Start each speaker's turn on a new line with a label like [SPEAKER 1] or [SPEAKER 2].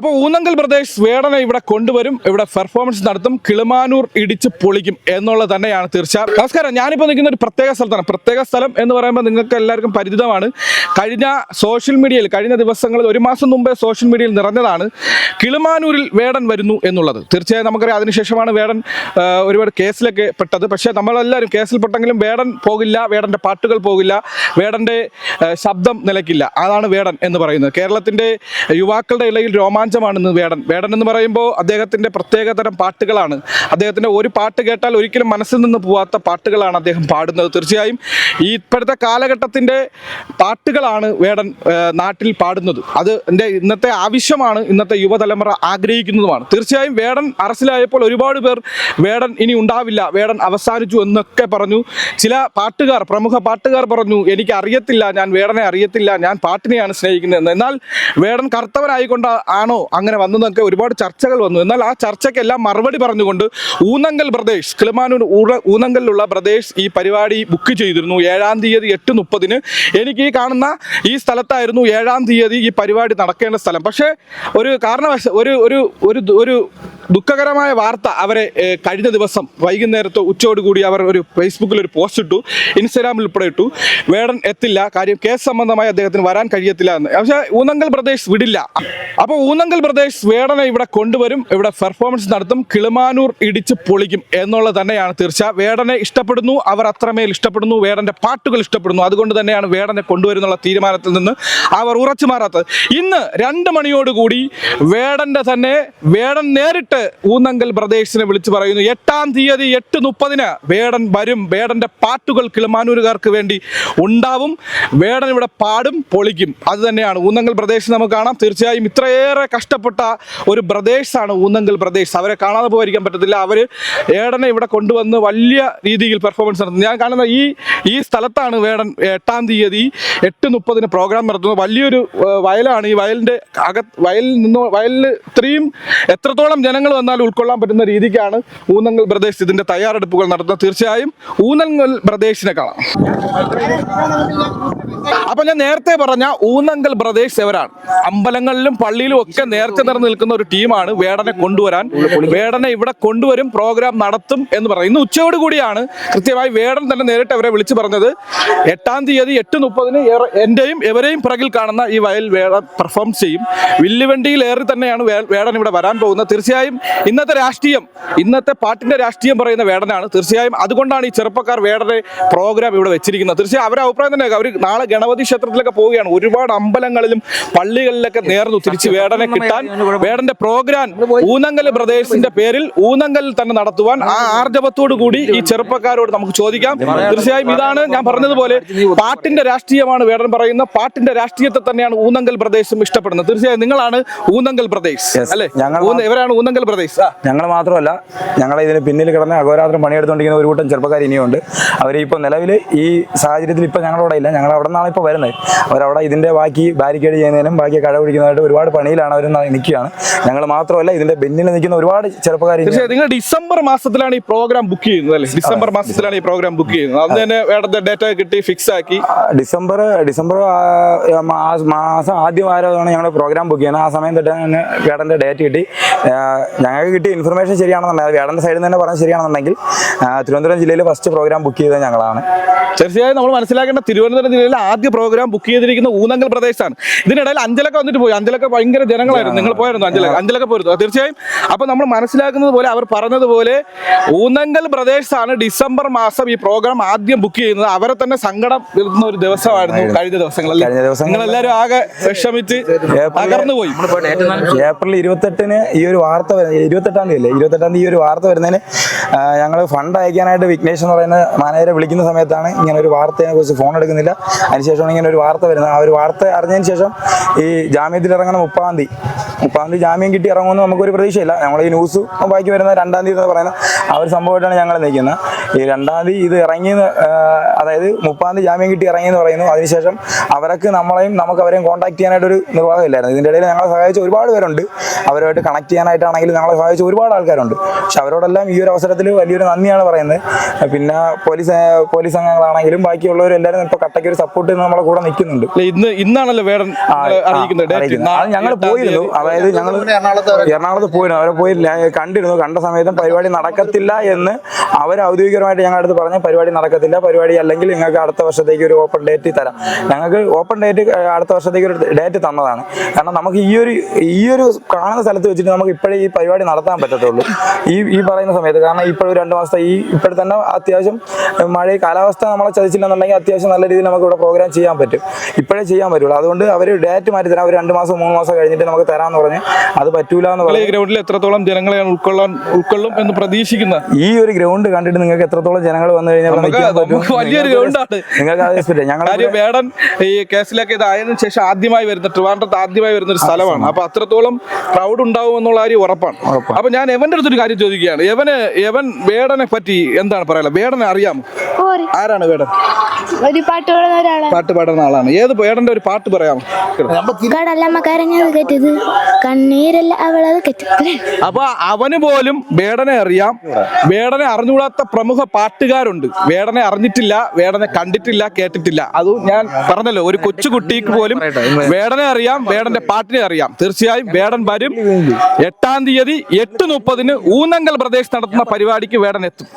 [SPEAKER 1] അപ്പോൾ ഊന്നങ്കൽ പ്രദേശ് വേടനെ ഇവിടെ കൊണ്ടുവരും ഇവിടെ പെർഫോമൻസ് നടത്തും കിളിമാനൂർ ഇടിച്ച് പൊളിക്കും എന്നുള്ളത് തന്നെയാണ് തീർച്ച നമസ്കാരം ഞാനിപ്പോൾ നിൽക്കുന്ന ഒരു പ്രത്യേക സ്ഥലത്താണ്. പ്രത്യേക സ്ഥലം എന്ന് പറയുമ്പോൾ നിങ്ങൾക്ക് എല്ലാവർക്കും പരിചിതമാണ്. കഴിഞ്ഞ സോഷ്യൽ മീഡിയയിൽ കഴിഞ്ഞ ദിവസങ്ങളിൽ ഒരു മാസം മുമ്പേ സോഷ്യൽ മീഡിയയിൽ നിറഞ്ഞതാണ് കിളിമാനൂരിൽ വേടൻ വരുന്നു എന്നുള്ളത്. തീർച്ചയായും നമുക്കറിയാം അതിനുശേഷമാണ് വേടൻ ഒരുപാട് കേസിലൊക്കെ പെട്ടത്. പക്ഷേ നമ്മളെല്ലാവരും കേസിൽപ്പെട്ടെങ്കിലും വേടൻ പോകില്ല വേടന്റെ പാട്ടുകൾ പോകില്ല വേടന്റെ ശബ്ദം നിലയ്ക്കില്ല. അതാണ് വേടൻ എന്ന് പറയുന്നത്. കേരളത്തിന്റെ യുവാക്കളുടെ ഇടയിൽ രോമാഞ്ചമാണ് ഇന്ന് വേടൻ. വേടൻ എന്ന് പറയുമ്പോൾ അദ്ദേഹത്തിന്റെ പ്രത്യേകതരം പാട്ടുകളാണ്. അദ്ദേഹത്തിന്റെ ഒരു പാട്ട് കേട്ടാൽ ഒരിക്കലും മനസ്സിൽ നിന്ന് പോവാത്ത പാട്ടുകളാണ് അദ്ദേഹം പാടുന്നത്. തീർച്ചയായും ഈ ഇപ്പോഴത്തെ കാലഘട്ടത്തിന്റെ പാട്ടുകളാണ് വേടൻ നാട്ടിൽ പാടുന്നത്. അത് എന്റെ ഇന്നത്തെ ആവശ്യമാണ് ഇന്നത്തെ യുവതലമുറ ആഗ്രഹിക്കുന്നതുമാണ്. തീർച്ചയായും വേടൻ അറസ്റ്റിലായപ്പോൾ ഒരുപാട് പേർ വേടൻ ഇനി ഉണ്ടാവില്ല വേടൻ അവസാനിച്ചു എന്നൊക്കെ പറഞ്ഞു. ചില പാട്ടുകാർ പ്രമുഖ പാട്ടുകാർ പറഞ്ഞു എനിക്ക് അറിയത്തില്ല ഞാൻ വേടനെ അറിയത്തില്ല ഞാൻ പാട്ടിനെയാണ് സ്നേഹിക്കുന്നത്. എന്നാൽ വേടൻ കറുത്തവനായിക്കൊണ്ട് ആണോ അങ്ങനെ വന്നതൊക്കെ ഒരുപാട് ചർച്ചകൾ വന്നു. എന്നാൽ ആ ചർച്ചയ്ക്കെല്ലാം മറുപടി പറഞ്ഞുകൊണ്ട് ഊന്നങ്കൽ പ്രദേശ് കിളിമാനൂർ ഊറ- ഊന്നങ്കലിലുള്ള പ്രദേശ് ഈ പരിപാടി ബുക്ക് ചെയ്തിരുന്നു. ഏഴാം തീയതി എട്ട് മുപ്പതിന്. എനിക്ക് ഈ കാണുന്ന ഈ സ്ഥലത്തായിരുന്നു ഏഴാം തീയതി ഈ പരിപാടി നടക്കേണ്ട സ്ഥലം. പക്ഷേ ഒരു കാരണവശ ഒരു ഒരു ഒരു ദുഃഖകരമായ വാർത്ത അവരെ കഴിഞ്ഞ ദിവസം വൈകുന്നേരത്ത് ഉച്ചയോടുകൂടി അവർ ഒരു ഫേസ്ബുക്കിൽ ഒരു പോസ്റ്റ് ഇട്ടു ഇൻസ്റ്റാഗ്രാമിൽ ഉൾപ്പെടെ ഇട്ടു. വേടൻ എത്തില്ല കാര്യം കേസ് സംബന്ധമായി അദ്ദേഹത്തിന് വരാൻ കഴിയത്തില്ല എന്ന്. പക്ഷേ ഊന്നങ്കൽ പ്രദേശ് വിടില്ല. അപ്പോൾ ഊന്നങ്കൽ പ്രദേശ് വേടനെ ഇവിടെ കൊണ്ടുവരും ഇവിടെ പെർഫോമൻസ് നടത്തും കിളിമാനൂർ ഇടിച്ച് പൊളിക്കും എന്നുള്ളത് തന്നെയാണ് തീർച്ച. വേടനെ ഇഷ്ടപ്പെടുന്നു അവർ അത്രമേൽ ഇഷ്ടപ്പെടുന്നു വേടന്റെ പാട്ടുകൾ ഇഷ്ടപ്പെടുന്നു. അതുകൊണ്ട് തന്നെയാണ് വേടനെ കൊണ്ടുവരുന്നുള്ള തീരുമാനത്തിൽ നിന്ന് അവർ ഉറച്ചു മാറാത്തത്. ഇന്ന് രണ്ട് മണിയോടുകൂടി വേടന്റെ തന്നെ വേടൻ നേരിട്ട് ഊന്നങ്കൽ ബ്രദേഴ്സിനെ വിളിച്ചു പറയുന്നു എട്ടാം തീയതി എട്ട് മുപ്പതിന് വേടൻ വരും വേടന്റെ പാട്ടുകൾ കിളിമാനൂരുകാർക്ക് വേണ്ടി ഉണ്ടാവും വേടൻ ഇവിടെ പാടും പൊളിക്കും. അത് തന്നെയാണ്. ഊന്നങ്കൽ പ്രദേശ് നമുക്ക് കാണാം. തീർച്ചയായും ഇത്രയേറെ കഷ്ടപ്പെട്ട ഒരു ബ്രദേഴ്സാണ് ഊന്നങ്കൽ പ്രദേശ് അവരെ കാണാതെ പോയിരിക്കാൻ പറ്റത്തില്ല. അവർ ഏടനെ ഇവിടെ കൊണ്ടുവന്ന് വലിയ രീതിയിൽ പെർഫോമൻസ് നടത്തുന്നു. ഞാൻ കാണുന്ന ഈ ഈ സ്ഥലത്താണ് വേടൻ എട്ടാം തീയതി എട്ട് മുപ്പതിന് പ്രോഗ്രാം നടത്തുന്നത്. വലിയൊരു വയലാണ്. ഈ വയലിന്റെ അകത്ത് വയലിൽ നിന്ന് വയലിൽ ഇത്രയും എത്രത്തോളം ജനങ്ങൾ വന്നാലും ഉൾക്കൊള്ളാൻ പറ്റുന്ന രീതിക്കാണ് ഊന്നങ്ങൾ പ്രദേശ് ഇതിന്റെ തയ്യാറെടുപ്പുകൾ നടത്തുന്നത്. തീർച്ചയായും ഊന്നങ്ങൾ പ്രദേശിനെ കാണാം. അപ്പൊ ഞാൻ നേരത്തെ പറഞ്ഞ ഊന്നങ്കൽ പ്രദേശ് എവരാണ് അമ്പലങ്ങളിലും പള്ളിയിലും ഒക്കെ നേരത്തെ നിറഞ്ഞു നിൽക്കുന്ന ഒരു ടീമാണ് വേടനെ കൊണ്ടുവരാൻ. വേടനെ ഇവിടെ കൊണ്ടുവരും പ്രോഗ്രാം നടത്തും എന്ന് പറയും. ഇന്ന് ഉച്ചയോട് കൂടിയാണ് കൃത്യമായി വേടൻ തന്നെ നേരിട്ട് അവരെ വിളിച്ചു പറഞ്ഞത്. എട്ടാം തീയതി എട്ട് മുപ്പതിന് എന്റെയും എവരെയും പിറകിൽ കാണുന്ന ഈ വയൽ വേടൻ പെർഫോം ചെയ്യും. വില്ലുവണ്ടിയിൽ ഏറി തന്നെയാണ് വേടൻ ഇവിടെ വരാൻ പോകുന്നത്. തീർച്ചയായും ഇന്നത്തെ രാഷ്ട്രീയം ഇന്നത്തെ പാട്ടിന്റെ രാഷ്ട്രീയം പറയുന്ന വേടനാണ്. തീർച്ചയായും അതുകൊണ്ടാണ് ഈ ചെറുപ്പക്കാർ വേടനെ പ്രോഗ്രാം ഇവിടെ വെച്ചിരിക്കുന്നത്. തീർച്ചയായും അവരുടെ അഭിപ്രായം തന്നെ അവർ നാളെ ഗണപതി ക്ഷേത്രത്തിലൊക്കെ പോവുകയാണ്. ഒരുപാട് അമ്പലങ്ങളിലും പള്ളികളിലൊക്കെ നേർന്നു തിരിച്ച് വേടനെ കിട്ടാൻ വേടന്റെ പ്രോഗ്രാം ഊന്നങ്കൽ പ്രദേശത്തിന്റെ പേരിൽ ഊന്നങ്കലിൽ തന്നെ നടത്തുവാൻ ആ ആർജവത്തോടു കൂടി ഈ ചെറുപ്പക്കാരോട് നമുക്ക് ചോദിക്കാം. തീർച്ചയായും ഇതാണ് ഞാൻ പറഞ്ഞതുപോലെ പാട്ടിന്റെ രാഷ്ട്രീയമാണ് വേടൻ പറയുന്ന പാട്ടിന്റെ രാഷ്ട്രീയത്തെ തന്നെയാണ് ഊന്നങ്കൽ പ്രദേശം ഇഷ്ടപ്പെടുന്നത്. തീർച്ചയായും നിങ്ങളാണ് ഊന്നങ്കൽ പ്രദേശ്. അല്ലെ? ഇവരാണ് ഊന്നങ്കൽ
[SPEAKER 2] ഞങ്ങൾ മാത്രമല്ല ഞങ്ങളെ ഇതിന് പിന്നിൽ കിടന്ന് അഘോരാത്രം പണിയെടുത്തുകൊണ്ടിരിക്കുന്ന ഒരു കൂട്ടം ചെറുപ്പക്കാർ ഇനിയുണ്ട് അവർ ഇപ്പോൾ നിലവിൽ ഈ സാഹചര്യത്തിൽ ഇപ്പോൾ ഞങ്ങളവിടെ ഇല്ല. ഞങ്ങൾ അവിടെ നിന്നാണ് ഇപ്പോൾ വരുന്നത്. അവരവിടെ ഇതിന്റെ ബാക്കി ബാരിക്കേഡ് ചെയ്യുന്നതിനും ബാക്കി കഴ പിടിക്കുന്നതായിട്ട് ഒരുപാട് പണിയിലാണ് അവർ നിൽക്കുകയാണ്. ഞങ്ങൾ മാത്രമല്ല ഇതിന്റെ ബെന്നിൽ നിൽക്കുന്ന ഒരുപാട് ചെറുപ്പക്കാർ
[SPEAKER 1] നിങ്ങൾ ഡിസംബർ മാസത്തിലാണ് ഈ പ്രോഗ്രാം ബുക്ക് ചെയ്യുന്നത് അല്ലേ? ഡിസംബർ മാസത്തിലാണ് ഈ പ്രോഗ്രാം ബുക്ക് ചെയ്യുന്നത്. അന്ന് തന്നെ ഡേറ്റ കിട്ടി ഫിക്സ് ആക്കി.
[SPEAKER 2] ഡിസംബർ ഡിസംബർ മാസം ആദ്യം ആരോതാണ് ഞങ്ങൾ പ്രോഗ്രാം ബുക്ക് ചെയ്യുന്നത്. ആ സമയം തൊട്ട് തന്നെ വേടന്റെ ഡേറ്റ് കിട്ടി. ഞങ്ങൾക്ക് കിട്ടിയ ഇൻഫർമേഷൻ ശരിയാണെന്നുണ്ടെങ്കിൽ വേടന്റെ സൈഡിൽ നിന്ന് തന്നെ പറഞ്ഞാൽ ശരിയാണെന്നുണ്ടെങ്കിൽ തിരുവനന്തപുരം ജില്ലയിൽ ഫസ്റ്റ് പ്രോഗ്രാം ബുക്ക് ചെയ്തത് ഞങ്ങളാണ്.
[SPEAKER 1] തീർച്ചയായും നമ്മൾ മനസ്സിലാക്കേണ്ട തിരുവനന്തപുരം ജില്ലയിലെ ആദ്യ പ്രോഗ്രാം ബുക്ക് ചെയ്തിരിക്കുന്ന ഊന്നങ്കൽ പ്രദേശമാണ് ഇതിനിടയിൽ അഞ്ചലൊക്കെ വന്നിട്ട് പോയി. അഞ്ചലൊക്കെ ഭയങ്കര ജനങ്ങളായിരുന്നു. നിങ്ങൾ പോയിരുന്നു അഞ്ചല അഞ്ചലൊക്കെ പോയിരുന്നു. തീർച്ചയായും അപ്പൊ നമ്മൾ മനസ്സിലാക്കുന്നത് പോലെ അവർ പറഞ്ഞതുപോലെ ഊന്നങ്കൽ പ്രദേശത്താണ് ഡിസംബർ മാസം ഈ പ്രോഗ്രാം ആദ്യം ബുക്ക് ചെയ്യുന്നത്. അവരെ തന്നെ സങ്കടം വരുന്ന ഒരു ദിവസമായിരുന്നു കഴിഞ്ഞ ദിവസങ്ങളിൽ. നിങ്ങൾ എല്ലാവരും ആകെ വിഷമിച്ച് തകർന്നു പോയി
[SPEAKER 2] ഏപ്രിൽ ഇരുപത്തെട്ടിന് ഈ ഒരു വാർത്ത ഇരുപത്തെട്ടാം തീയതി അല്ലേ? ഇരുപത്തെട്ടാം തീയതി ഒരു വാർത്ത വരുന്നതിന് ഞങ്ങൾ ഫണ്ട് അയക്കാനായിട്ട് വിഘ്നേഷ് എന്ന് പറയുന്ന മാനേജരെ വിളിക്കുന്ന സമയത്താണ് ഇങ്ങനെ ഒരു വാർത്തയെ കുറിച്ച് ഫോൺ എടുക്കുന്നില്ല. അതിനുശേഷമാണ് ഇങ്ങനെ ഒരു വാർത്ത വരുന്നത്. ആ ഒരു വാർത്ത അറിഞ്ഞതിന് ശേഷം ഈ ജാമ്യത്തിൽ ഇറങ്ങുന്ന മുപ്പാം തീയതി മുപ്പാം തീയതി ജാമ്യം കിട്ടി ഇറങ്ങുമെന്ന് നമുക്കൊരു പ്രതീക്ഷയില്ല. ഞങ്ങൾ ഈ ന്യൂസ് ബാക്കി വരുന്ന രണ്ടാം തീയതി എന്ന് പറയുന്ന ആ ഒരു സംഭവമായിട്ടാണ് ഞങ്ങൾ നിൽക്കുന്നത്. ഈ രണ്ടാം തീയതി ഇത് ഇറങ്ങി അതായത് മുപ്പാം തീയതി ജാമ്യം കിട്ടി ഇറങ്ങിയെന്ന് പറയുന്നു. അതിനുശേഷം അവർക്ക് നമ്മളെയും നമുക്ക് അവരെയും കോൺടാക്ട് ചെയ്യാനായിട്ടൊരു നിർവാഹമില്ലായിരുന്നു. ഇതിന്റെ ഇടയിൽ ഞങ്ങളെ സഹായിച്ച ഒരുപാട് പേരുണ്ട്. അവരുമായിട്ട് കണക്ട് ചെയ്യാനായിട്ടാണെങ്കിലും ഞങ്ങളെ സഹായിച്ച ഒരുപാട് ആൾക്കാരുണ്ട്. പക്ഷെ അവരോടെല്ലാം ഈ ഒരു അവസരത്തിൽ വലിയൊരു നന്ദിയാണ് പറയുന്നത്. പിന്നെ പോലീസ് പോലീസ് അംഗങ്ങളാണെങ്കിലും ബാക്കിയുള്ളവരും എല്ലാവരും ഇപ്പോൾ കട്ടയ്ക്ക് ഒരു സപ്പോർട്ട് നമ്മളെ കൂടെ നിൽക്കുന്നുണ്ട്.
[SPEAKER 1] ഇന്ന് ഇന്നാണല്ലോ വേടൻ അറിയിക്കുന്നത്. നാ-
[SPEAKER 2] ഞങ്ങൾ പോയിരുന്നു.
[SPEAKER 1] തീയതി.
[SPEAKER 2] അതായത് ഞങ്ങൾ എറണാകുളത്ത് പോയിരുന്നു അവരെ പോയി കണ്ടിരുന്നു. കണ്ട സമയത്തും പരിപാടി നടക്കത്തില്ല എന്ന് അവർ ഔദ്യോഗികമായിട്ട് ഞങ്ങളുടെ അടുത്ത് പറഞ്ഞു. പരിപാടി നടക്കത്തില്ല. പരിപാടി അല്ലെങ്കിൽ നിങ്ങൾക്ക് അടുത്ത വർഷത്തേക്ക് ഒരു ഓപ്പൺ ഡേറ്റ് തരാം. ഞങ്ങൾക്ക് ഓപ്പൺ ഡേറ്റ് അടുത്ത വർഷത്തേക്ക് ഒരു ഡേറ്റ് തന്നതാണ്. കാരണം നമുക്ക് ഈ ഒരു ഈ ഒരു കാണുന്ന സ്ഥലത്ത് വെച്ചിട്ട് നമുക്ക് ഇപ്പോഴേ ഈ പരിപാടി നടത്താൻ പറ്റത്തുള്ളൂ. ഈ ഈ പറയുന്ന സമയത്ത്. കാരണം ഇപ്പോഴും രണ്ട് മാസത്തെ ഈ ഇപ്പോഴും തന്നെ അത്യാവശ്യം മഴ കാലാവസ്ഥ നമ്മളെ ചതിച്ചില്ലെന്നുണ്ടെങ്കിൽ അത്യാവശ്യം നല്ല രീതിയിൽ നമുക്ക് ഇവിടെ പ്രോഗ്രാം ചെയ്യാൻ പറ്റും. ഇപ്പോഴേ ചെയ്യാൻ പറ്റുള്ളൂ. അതുകൊണ്ട് അവർ ഡേറ്റ് മാറ്റി തരാം. ഒരു രണ്ട് മാസം മൂന്ന് മാസം കഴിഞ്ഞിട്ട് നമുക്ക് തരാമെന്ന് പറഞ്ഞ് അത് പറ്റൂല എന്ന് പറഞ്ഞു
[SPEAKER 1] ഗ്രൗണ്ടിൽ എത്രത്തോളം ജനങ്ങളെ ഉൾക്കൊള്ളാൻ ഉൾക്കൊള്ളും എന്ന് പ്രതീക്ഷിക്കുന്ന
[SPEAKER 2] ഈ ഒരു ഗ്രൗണ്ട് കണ്ടിട്ട് നിങ്ങൾക്ക് എത്രത്തോളം ജനങ്ങൾ വന്നു കഴിഞ്ഞാൽ
[SPEAKER 1] വലിയൊരു ഗ്രൗണ്ടാണ്.
[SPEAKER 2] നിങ്ങൾക്ക് ഞങ്ങൾ
[SPEAKER 1] വേടൻ ഈ കേസിലൊക്കെ ഇതായതിനു ശേഷം ആദ്യമായി വരുന്ന ട്രിവാൻഡ്രത്ത് ആദ്യമായി വരുന്ന ഒരു സ്ഥലമാണ്. അപ്പൊ അത്രത്തോളം ക്രൗഡ് ഉണ്ടാവും എന്നുള്ള കാര്യം ഉറപ്പാണ്.
[SPEAKER 2] ഉറപ്പാണ്.
[SPEAKER 1] അപ്പൊ ഞാൻ എവന്റെ അടുത്തൊരു കാര്യം ചോദിക്കുകയാണ്. എവന് എവൻ വേടനെ പറ്റി എന്താണ് പറയാനുള്ളത്? വേടനെ അറിയാമോ? ആരാണ് വേടൻ
[SPEAKER 3] ഒരു പാട്ട് പാടുന്ന ഒരാളാണ്.
[SPEAKER 1] പാട്ട് പാടുന്ന ആളാണ്. ഏത് വേടന്റെ ഒരു പാട്ട് പറയാമോ?
[SPEAKER 3] കടലമ്മ കരഞ്ഞത് കെറ്റത് കണ്ണീരല്ല അവളത്
[SPEAKER 1] അപ്പൊ അവന് പോലും വേടനെ അറിയാം. വേടനെ അറിഞ്ഞുകൂടാത്ത പ്രമുഖ പാട്ടുകാരുണ്ട്. വേടനെ അറിഞ്ഞിട്ടില്ല വേടനെ കണ്ടിട്ടില്ല കേട്ടിട്ടില്ല. അത് ഞാൻ പറഞ്ഞല്ലോ ഒരു കൊച്ചുകുട്ടിക്ക് പോലും വേടനെ അറിയാം വേടന്റെ പാട്ടിനെ അറിയാം. തീർച്ചയായും വേടൻ വരും. എട്ടാം തീയതി എട്ട് മുപ്പതിന് ഊന്നങ്കൽ പ്രദേശ് നടത്തുന്ന പരിപാടിക്ക് വേടൻ എത്തും.